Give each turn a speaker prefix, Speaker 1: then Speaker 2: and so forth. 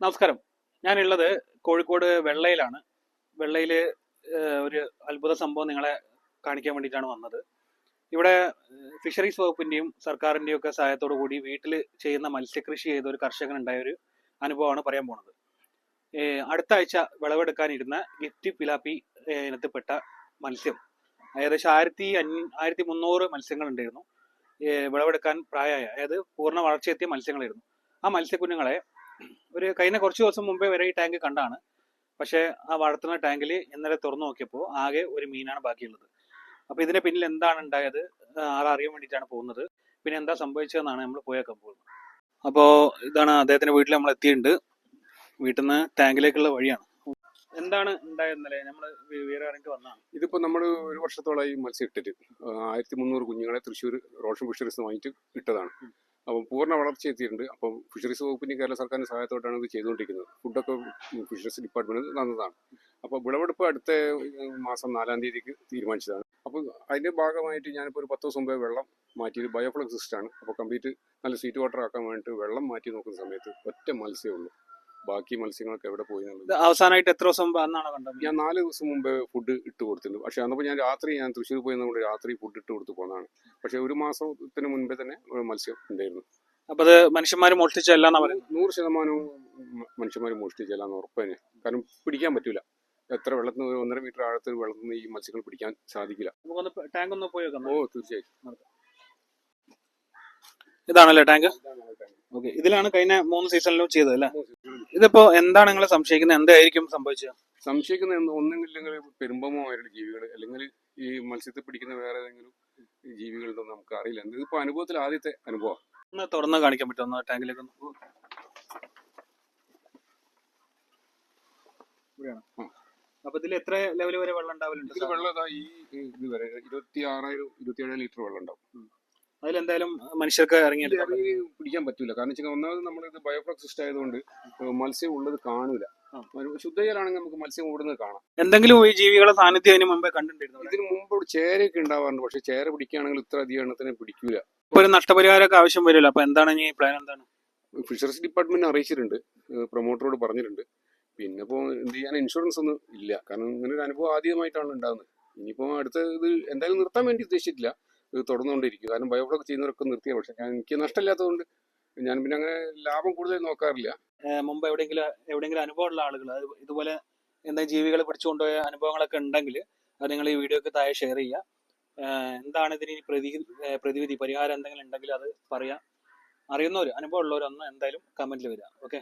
Speaker 1: നമസ്കാരം. ഞാനുള്ളത് കോഴിക്കോട് വെള്ളയിലാണ്. വെള്ളയിൽ ഒരു അത്ഭുത സംഭവം നിങ്ങളെ കാണിക്കാൻ വേണ്ടിയിട്ടാണ് വന്നത്. ഇവിടെ ഫിഷറീസ് വകുപ്പിന്റെയും സർക്കാരിന്റെയും ഒക്കെ സഹായത്തോടു കൂടി വീട്ടിൽ ചെയ്യുന്ന മത്സ്യകൃഷി ചെയ്ത ഒരു കർഷകൻ ഉണ്ടായ ഒരു അനുഭവമാണ് പറയാൻ പോണത്. അടുത്ത ആഴ്ച വിളവെടുക്കാനിരുന്ന ഗിഫ്റ്റ് പിലാപ്പി ഇനത്തിൽപ്പെട്ട മത്സ്യം. ഏകദേശം ആയിരത്തി അഞ്ഞൂ ആയിരത്തി മുന്നൂറ് മത്സ്യങ്ങൾ ഉണ്ടായിരുന്നു വിളവെടുക്കാൻ പ്രായമായ അതായത് പൂർണ വളർച്ചയെത്തിയ മത്സ്യങ്ങളായിരുന്നു. ആ മത്സ്യക്കുഞ്ഞുങ്ങളെ ഒരു കഴിഞ്ഞ കുറച്ച് ദിവസം മുമ്പേ വരെ ഈ ടാങ്ക് കണ്ടാണ്. പക്ഷേ ആ വളർത്തുന്ന ടാങ്കിൽ ഇന്നലെ തുറന്നു നോക്കിയപ്പോൾ ആകെ ഒരു മീനാണ് ബാക്കിയുള്ളത്. അപ്പൊ ഇതിന്റെ പിന്നിൽ എന്താണ് ഉണ്ടായത്? ആളറിയാൻ വേണ്ടിയിട്ടാണ് പോകുന്നത്. പിന്നെ എന്താ സംഭവിച്ചതെന്നാണ് നമ്മൾ പോയേക്കാൻ പോകുന്നത്. അപ്പോൾ ഇതാണ് അദ്ദേഹത്തിന്റെ വീട്ടിൽ നമ്മൾ എത്തിയിട്ടുണ്ട്. വീട്ടിൽ നിന്ന് ടാങ്കിലേക്കുള്ള വഴിയാണ്. എന്താണ് ഉണ്ടായിരുന്നല്ലേ നമ്മൾ വേറെ ഇറങ്ങി വന്നതാണ്
Speaker 2: ഇതിപ്പോ നമ്മൾ ഒരു വർഷത്തോളമായി മത്സ്യം ഇട്ടിട്ട്. ആയിരത്തി മുന്നൂറ് കുഞ്ഞുങ്ങളെ തൃശ്ശൂർ റോഷൻ ഫിഷറീസ് വാങ്ങിയിട്ട് ഇട്ടതാണ്. അപ്പം പൂർണ വളർച്ച എത്തിയിട്ടുണ്ട്. അപ്പം ഫിഷറീസ് വകുപ്പിന്റെ കേരള സർക്കാരിന്റെ സഹായത്തോട്ടാണ് ഇത് ചെയ്തുകൊണ്ടിരിക്കുന്നത്. ഫുഡൊക്കെ ഫിഷറീസ് ഡിപ്പാർട്ട്മെന്റ് തന്നതാണ്. അപ്പോൾ വിളവെടുപ്പ് അടുത്ത മാസം നാലാം തീയതിക്ക് തീരുമാനിച്ചതാണ്. അപ്പോൾ അതിന്റെ ഭാഗമായിട്ട് ഞാനിപ്പോൾ ഒരു പത്ത് ദിവസം മുമ്പേ വെള്ളം മാറ്റിയത്. ബയോഫ്ലക്സ് സിസ്റ്റാണ് അപ്പോൾ കംപ്ലീറ്റ് നല്ല സ്വീറ്റ് വാട്ടർ ആക്കാൻ വേണ്ടിയിട്ട് വെള്ളം മാറ്റി നോക്കുന്ന സമയത്ത് ഒറ്റ മത്സ്യമേ ഉള്ളൂ. ബാക്കി മത്സ്യങ്ങളൊക്കെ എവിടെ പോയി എന്നുള്ളത്.
Speaker 1: അവസാനമായിട്ട് എത്ര ദിവസം മുമ്പ് അന്നാണ് കണ്ടത്?
Speaker 2: ഞാൻ നാല് ദിവസം മുമ്പ് ഫുഡ് ഇട്ട് കൊടുത്തിട്ടുണ്ട്. പക്ഷെ അന്നപ്പോൾ ഞാൻ രാത്രി ഞാൻ തൃശ്ശൂർ പോയി നമ്മുടെ രാത്രി ഫുഡ് ഇട്ട് കൊടുത്ത് പോന്നതാണ്. പക്ഷെ ഒരു മാസത്തിന് മുൻപേ തന്നെ മത്സ്യം ഉണ്ടായിരുന്നു.
Speaker 1: അപ്പൊ അത് മനുഷ്യന്മാർ മോഷ്ടിച്ചല്ല എന്നാ പറയുന്നത്?
Speaker 2: നൂറ് ശതമാനവും മനുഷ്യന്മാർ മോഷ്ടിച്ചല്ലാന്ന് ഉറപ്പ് തന്നെ കാരണം പിടിക്കാൻ പറ്റൂല. എത്ര വെള്ളത്തിന് നിന്ന് ഒരു ഒന്നര മീറ്റർ ആഴത്തിൽ വെള്ളത്തിൽ നിന്ന് ഈ മത്സ്യങ്ങൾ പിടിക്കാൻ സാധിക്കില്ല.
Speaker 1: നമുക്കൊന്ന് ടാങ്ക് ഒന്ന് പോയി വെക്കാം.
Speaker 2: ഓ തീർച്ചയായും
Speaker 1: ഇതാണല്ലേ ടാങ്ക് ഓക്കെ ഇതിലാണ് കഴിഞ്ഞ മൂന്ന് സീസണിലും ചെയ്തത് അല്ലേ? ഇതിപ്പോ എന്താണ് നിങ്ങൾ സംശയിക്കുന്നത്? എന്തായിരിക്കും സംഭവിച്ചത്?
Speaker 2: സംശയിക്കുന്ന ഒന്നുമില്ലെങ്കിൽ പെരുമ്പമോ ആയിട്ടുള്ള ജീവികൾ അല്ലെങ്കിൽ ഈ മത്സ്യത്തെ പിടിക്കുന്ന വേറെ ഏതെങ്കിലും ജീവികളുണ്ടോ നമുക്ക് അറിയില്ല ഇതിപ്പോ അനുഭവത്തിൽ ആദ്യത്തെ അനുഭവം.
Speaker 1: ഒന്ന് തുറന്ന് കാണിക്കാൻ പറ്റുമോ? ടാങ്കിലേക്ക് ഒന്ന്. അപ്പൊ ഇതിൽ എത്ര ലെവൽ വരെ വെള്ളം ഉണ്ടാവലുണ്ട്
Speaker 2: വെള്ളം ഈ ഇത് വരെ ഇരുപത്തി ആറായിരം ഇരുപത്തി ഏഴായിരം ലിറ്റർ വെള്ളം ഉണ്ടാവും.
Speaker 1: അതിലെന്തായാലും മനുഷ്യർക്ക് ഇറങ്ങിയത്
Speaker 2: ഇറങ്ങി പിടിക്കാൻ പറ്റൂല. കാരണം വെച്ചാൽ ഒന്നാമത് നമ്മൾ ഇത് ബയോഫ്ലക് സിസ്റ്റം ആയതുകൊണ്ട് മത്സ്യം ഉള്ളത് കാണൂല. ശുദ്ധജലാണെങ്കിൽ നമുക്ക് മത്സ്യം ഓടുന്നത് കാണാം.
Speaker 1: എന്തെങ്കിലും ഈ ജീവികളെ സാന്നിധ്യം അതിന് മുമ്പേ കണ്ടിട്ടുണ്ടായിരുന്നു?
Speaker 2: ഇതിന് മുമ്പ് ഒരു ചേരയൊക്കെ ഉണ്ടാവാറുണ്ട്. പക്ഷെ ചേര പിടിക്കുകയാണെങ്കിൽ ഇത്ര അധികം എണ്ണത്തിനെ പിടിക്കൂല.
Speaker 1: ഇപ്പൊ ഒരു നഷ്ടപരിഹാരമൊക്കെ ആവശ്യം വരുമല്ലോ. അപ്പൊ എന്താണ് ഈ പ്ലാൻ എന്താണ്?
Speaker 2: ഫിഷറീസ് ഡിപ്പാർട്ട്മെന്റ് അറിയിച്ചിട്ടുണ്ട്. പ്രൊമോട്ടറോട് പറഞ്ഞിട്ടുണ്ട്. പിന്നെ ഇപ്പോൾ എന്ത് ചെയ്യാൻ ഇൻഷുറൻസ് ഒന്നും ഇല്ല. കാരണം ഇങ്ങനെ ഒരു അനുഭവം ആദ്യമായിട്ടാണ് ഉണ്ടാകുന്നത് ഇനിയിപ്പോൾ അടുത്ത ഇത് എന്തായാലും നിർത്താൻ വേണ്ടി ഉദ്ദേശിച്ചിട്ടില്ല. ഇത് തുടർന്നുകൊണ്ടിരിക്കും. കാരണം ബയോഫ്ലോക്ക് ചെയ്യുന്നവരൊക്കെ നിർത്തിയ പക്ഷെ ഞാൻ എനിക്ക് നഷ്ടമില്ലാത്തതുകൊണ്ട് ഞാൻ പിന്നെ അങ്ങനെ ലാഭം കൂടുതൽ നോക്കാറില്ല.
Speaker 1: മുമ്പ് എവിടെയെങ്കിലും എവിടെയെങ്കിലും അനുഭവമുള്ള ആളുകൾ ഇതുപോലെ എന്തെങ്കിലും ജീവികളെ പിടിച്ചുകൊണ്ടുപോയ അനുഭവങ്ങളൊക്കെ ഉണ്ടെങ്കിൽ അത് നിങ്ങൾ ഈ വീഡിയോക്ക് താഴെ ഷെയർ ചെയ്യുക. എന്താണ് ഇതിന് പ്രതി പ്രതിവിധി? പരിഹാരം എന്തെങ്കിലും ഉണ്ടെങ്കിൽ അത് പറയാം. അറിയുന്നവർ അനുഭവമുള്ളവരൊന്നും എന്തായാലും കമന്റിൽ വരിക. ഓക്കെ